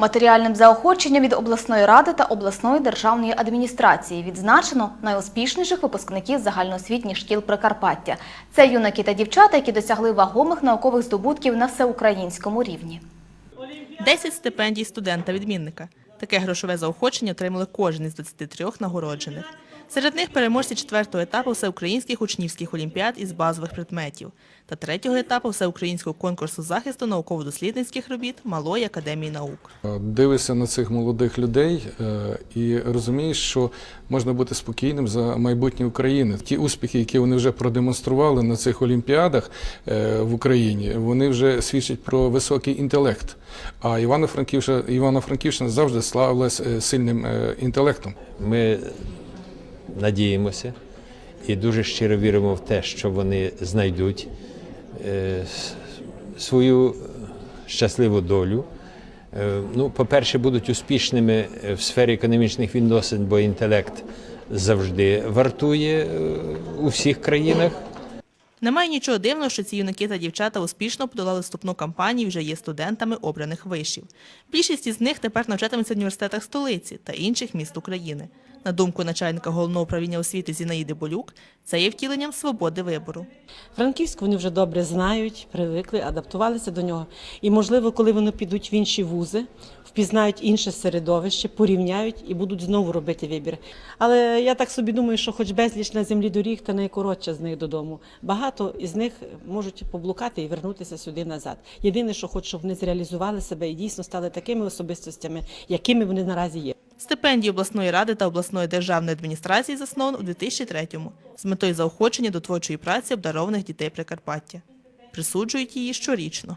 Матеріальним заохоченням від обласної ради та обласної державної адміністрації відзначено найуспішніших випускників загальноосвітніх шкіл Прикарпаття. Це юнаки та дівчата, які досягли вагомих наукових здобутків на всеукраїнському рівні. 10 стипендій студента-відмінника. Таке грошове заохочення отримали кожен із 23 нагороджених. Серед них переможці четвертого етапу всеукраїнських учнівських олімпіад із базових предметів та третього етапу всеукраїнського конкурсу захисту науково-дослідницьких робіт Малої академії наук. Дивишся на цих молодих людей е, і розумієш, що можна бути спокійним за майбутнє України. Ті успіхи, які вони вже продемонстрували на цих олімпіадах е, в Україні, вони вже свідчать про високий інтелект. А Івано-Франківщина Івано-Франківщина завжди славилась е, сильним е, інтелектом. Ми надіємося і дуже щиро віримо в те, що вони знайдуть е, свою щасливу долю. Е, Ну, по-перше, будуть успішними в сфері економічних відносин, бо інтелект завжди вартує е, у всіх країнах. Немає нічого дивного, що ці юнаки та дівчата успішно подолали вступну кампанію і вже є студентами обраних вишів. Більшість із них тепер навчатимуться в університетах столиці та інших міст України. На думку начальника головного управління освіти Зінаїди Болюк, це є втіленням свободи вибору. Франківськ вони вже добре знають, привикли, адаптувалися до нього. І, можливо, коли вони підуть в інші вузи, впізнають інше середовище, порівняють і будуть знову робити вибір. Але я так собі думаю, що хоч безліч на землі доріг, та найкоротша з них додому. Багато із них можуть поблукати і вернутися сюди назад. Єдине, що хочу, щоб вони зреалізували себе і дійсно стали такими особистостями, якими вони наразі є. Стипендії обласної ради та обласної державної адміністрації засновано у 2003-му з метою заохочення до творчої праці обдарованих дітей Прикарпаття. Присуджують її щорічно.